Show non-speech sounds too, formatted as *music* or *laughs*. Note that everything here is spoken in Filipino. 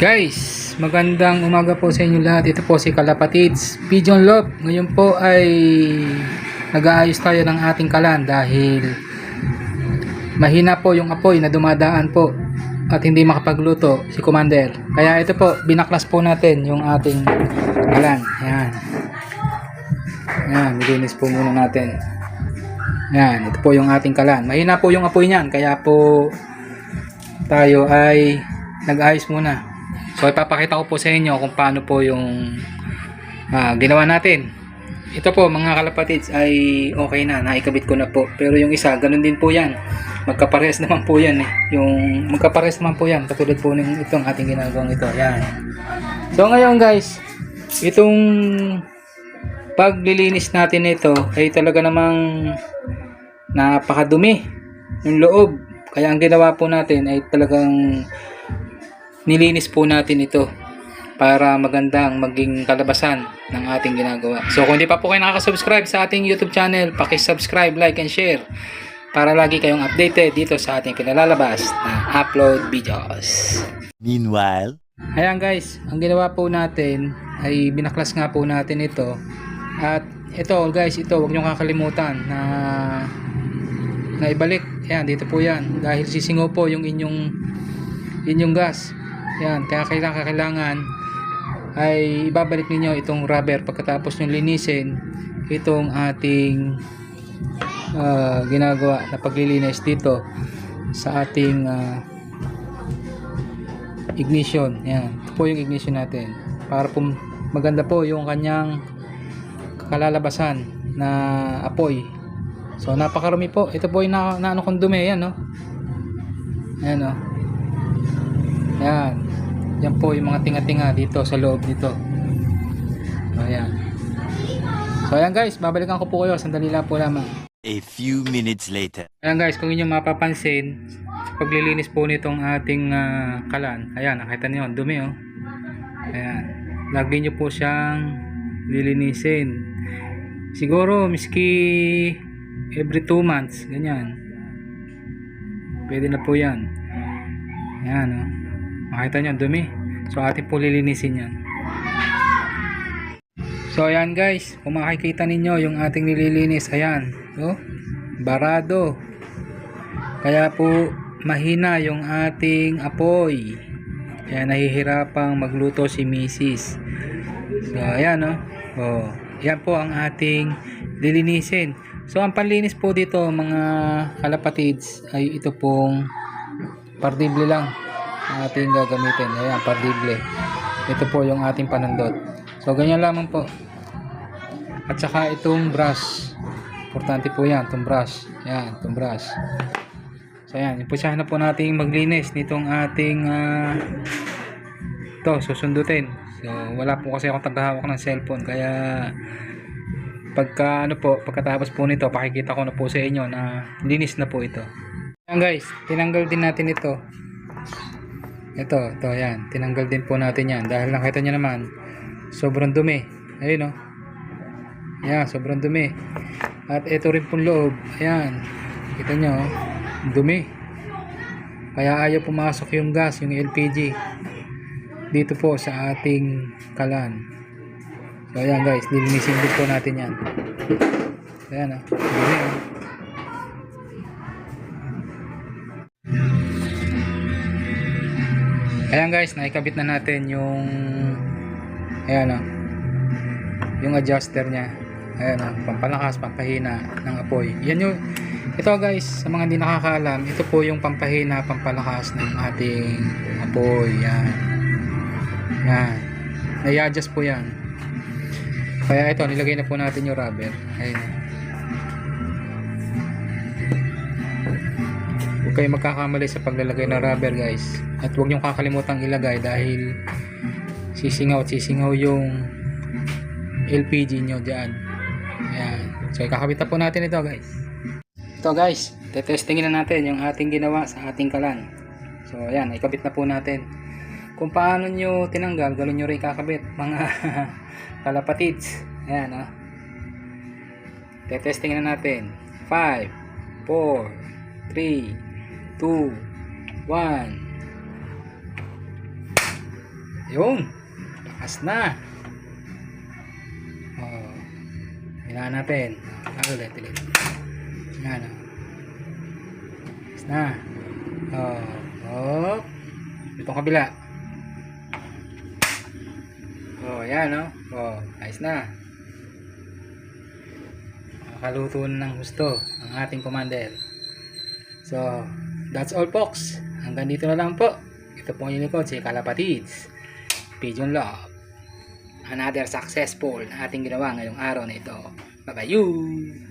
Guys, magandang umaga po sa inyo lahat. Ito po si Kalapatids, Pigeon Love. Ngayon po ay nag-aayos tayo ng ating kalan dahil mahina po yung apoy na dumadaan po at hindi makapagluto si Commander. Kaya ito po, binaklas po natin yung ating kalan. Ayan. Ayan, nilinis po muna natin. Ayan, ito po yung ating kalan. Mahina po yung apoy niyan, kaya po tayo ay nag-ayos muna. So ipapakita ko po sa inyo kung paano po yung ah, ginawa natin. Ito po mga kalapatids ay okay na, naikabit ko na po. Pero yung isa, ganun din po yan. Magkapares *laughs* naman po yan eh. Yung magkapares naman po yan. Katulad po ng itong ating ginagawang ito. Yan. So ngayon guys, itong paglilinis natin ito ay talaga namang napakadumi yung loob. Kaya ang ginawa po natin ay talagang nilinis po natin ito para magandang maging kalabasan ng ating ginagawa. So kung hindi pa po kayo nakaka-subscribe sa ating YouTube channel, paki-subscribe, like, and share para lagi kayong updated dito sa ating pinalalabas na upload videos. Meanwhile, Ayan guys, ang ginawa po natin ay binaklas nga po natin ito. At ito guys, ito huwag nyo kakalimutan na na ibalik. Ayan, dito po yan. Dahil sisingaw po yung inyong inyong gas. Ayan, kaya kailangan kailangan ay ibabalik ninyo itong rubber pagkatapos nyo linisin itong ating ah, ginagawa na paglilinis dito sa ating ah, ignition. Yan. Ito po yung ignition natin. Para po maganda po yung kanyang kalalabasan na apoy. So napakarami po. Ito po yung na, na ano kong dumi. Yan no. Yan no. Yan. Yan po yung mga tinga-tinga dito sa loob dito. So ayan. So ayan guys. Babalikan ko po kayo. Sandali lang po lamang. a few minutes later. Ayan guys, kung inyo mapapansin, paglilinis po nitong ating ah, kalan, ayan, nakita niyo, dumi oh. Ayan, lagi nyo po siyang lilinisin. Siguro, miski every 2 months, ganyan. Pwede na po yan. Ayan oh. Makita nyo, dumi. So, atin po lilinisin yan. So ayan guys, kung makikita ninyo yung ating nililinis, ayan, oh, barado. Kaya po mahina yung ating apoy. Kaya nahihirapang magluto si Mrs. So ayan oh. Oh, yan po ang ating lilinisin. So ang panlinis po dito mga kalapatids ay ito pong pardible lang ang ating gagamitin. Ayan, pardible. Ito po yung ating panundot. So, ganyan lamang po. At saka itong brush. Importante po yan, itong brush. Yan, itong brush. So, yan. Impusyahan na po natin maglinis nitong ating uh, to susundutin. So, wala po kasi akong tagahawak ng cellphone. Kaya, pagka ano po, pagkatapos po nito, pakikita ko na po sa inyo na linis na po ito. Yan guys, tinanggal din natin ito. Ito, ito, yan. Tinanggal din po natin yan. Dahil nakita nyo naman, sobrang dumi. Ayun o. Ayan, sobrang dumi. At ito rin pong loob. Ayan. Kita nyo, oh. dumi. Kaya ayaw pumasok yung gas, yung LPG. Dito po sa ating kalan. So ayan guys, nilinisin din po natin yan. Ayan o. Dumi o. Ayan guys, naikabit na natin yung ayan o. Yung adjuster niya. Ayan o, pampalakas, pampahina ng apoy. Yan yung ito guys, sa mga hindi nakakaalam, ito po yung pampahina, pampalakas ng ating apoy. Yan. Yan. Nai-adjust po yan. Kaya ito, nilagay na po natin yung rubber. Ayan. Huwag kayo magkakamali sa paglalagay ng rubber guys. At huwag niyong kakalimutan ilagay dahil sisingaw at sisingaw yung LPG nyo dyan. Ayan. So ikakabit na po natin ito guys. Ito guys, tetestingin na natin yung ating ginawa sa ating kalan. So ayan, ikabit na po natin. Kung paano nyo tinanggal, gano'n nyo rin kakabit mga *laughs* kalapatids. Ayan ah. Tetestingin na natin. 5, 4, 3, 2, 1. Yun. Lakas na. Oh. Hinaan natin. Ah, ulit, ulit. Yan, oh. Lakas na. Oh. Oh. Itong kabila. Oh, yan, oh. Oh, ayos na. Nakaluto na ng gusto ang ating commander. So, that's all folks. Hanggang dito na lang po. Ito po ang unicorn si Kalapatids. Pigeon Love. Another successful na ating ginawa ngayong araw na ito. Bye-bye!